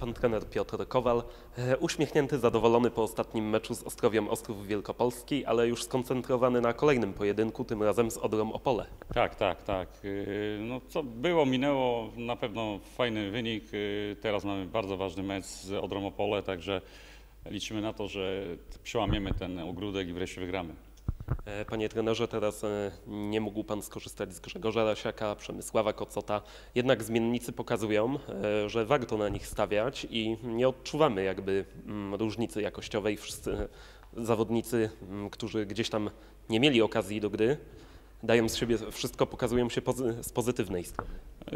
Pan trener Piotr Kowal, e, uśmiechnięty, zadowolony po ostatnim meczu z Ostrowią Ostrów Wielkopolski, ale już skoncentrowany na kolejnym pojedynku, tym razem z Odrą Opole. Tak, tak, tak. Yy, No co było, minęło, na pewno fajny wynik. Yy, Teraz mamy bardzo ważny mecz z Odrą Opole, także liczymy na to, że przełamiemy ten ogródek i wreszcie wygramy. E, Panie trenerze, teraz e, nie mógł Pan skorzystać z Grzegorza Rasiaka, Przemysława Kocota, jednak zmiennicy pokazują, e, że warto na nich stawiać i nie odczuwamy jakby mm, różnicy jakościowej. Wszyscy zawodnicy, mm, którzy gdzieś tam nie mieli okazji do gry, dają z siebie wszystko, pokazują się pozy- z pozytywnej strony.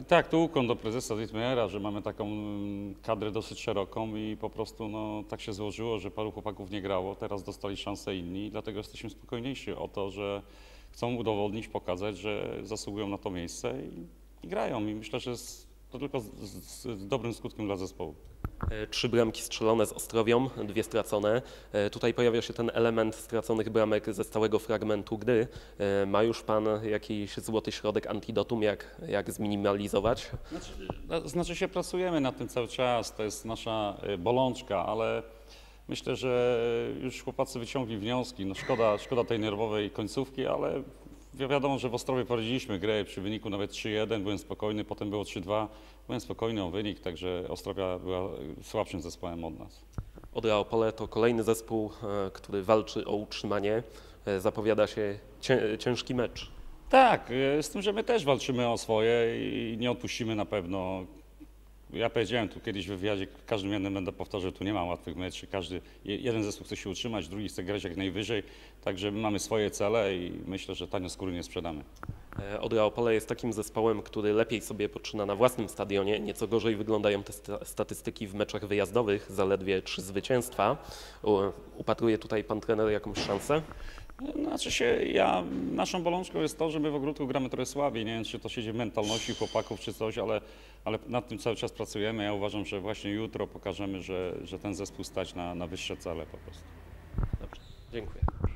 Tak, tu ukłon do prezesa Wittmeiera, że mamy taką mm, kadrę dosyć szeroką i po prostu no, tak się złożyło, że paru chłopaków nie grało. Teraz dostali szansę inni, dlatego jesteśmy spokojniejsi o to, że chcą udowodnić, pokazać, że zasługują na to miejsce i, i grają. I myślę, że jest to tylko z, z, z dobrym skutkiem dla zespołu. E, Trzy bramki strzelone z Ostrowią, dwie stracone. E, Tutaj pojawia się ten element straconych bramek ze stałego fragmentu gry. E, Ma już Pan jakiś złoty środek antidotum, jak, jak zminimalizować? Znaczy, no, znaczy się pracujemy nad tym cały czas, to jest nasza bolączka, ale myślę, że już chłopacy wyciągli wnioski. No szkoda, szkoda tej nerwowej końcówki, ale wiadomo, że w Ostrowie prowadziliśmy grę przy wyniku nawet 3-1, byłem spokojny, potem było 3-2, byłem spokojny o wynik, także Ostrowia była y, słabszym zespołem od nas. Odra Opole to kolejny zespół, e, który walczy o utrzymanie. E, Zapowiada się cię, ciężki mecz. Tak, z tym, że my też walczymy o swoje i nie odpuścimy na pewno. Ja powiedziałem tu kiedyś w wywiadzie, każdym jednym będę powtarzał, tu nie ma łatwych meczy. Każdy, je- jeden zespół chce się utrzymać, drugi chce grać jak najwyżej. Także my mamy swoje cele i myślę, że tanio skóry nie sprzedamy. E, Odra Opole jest takim zespołem, który lepiej sobie poczyna na własnym stadionie. Nieco gorzej wyglądają te sta- statystyki w meczach wyjazdowych, zaledwie trzy zwycięstwa. Upatruje tutaj pan trener jakąś szansę? Znaczy się, ja, naszą bolączką jest to, że my w ogródku gramy trochę słabiej. Nie wiem, czy to siedzi w mentalności chłopaków, czy coś, ale, ale nad tym cały czas pracujemy. Ja uważam, że właśnie jutro pokażemy, że, że ten zespół stać na, na wyższe cele po prostu. Dobrze, dziękuję.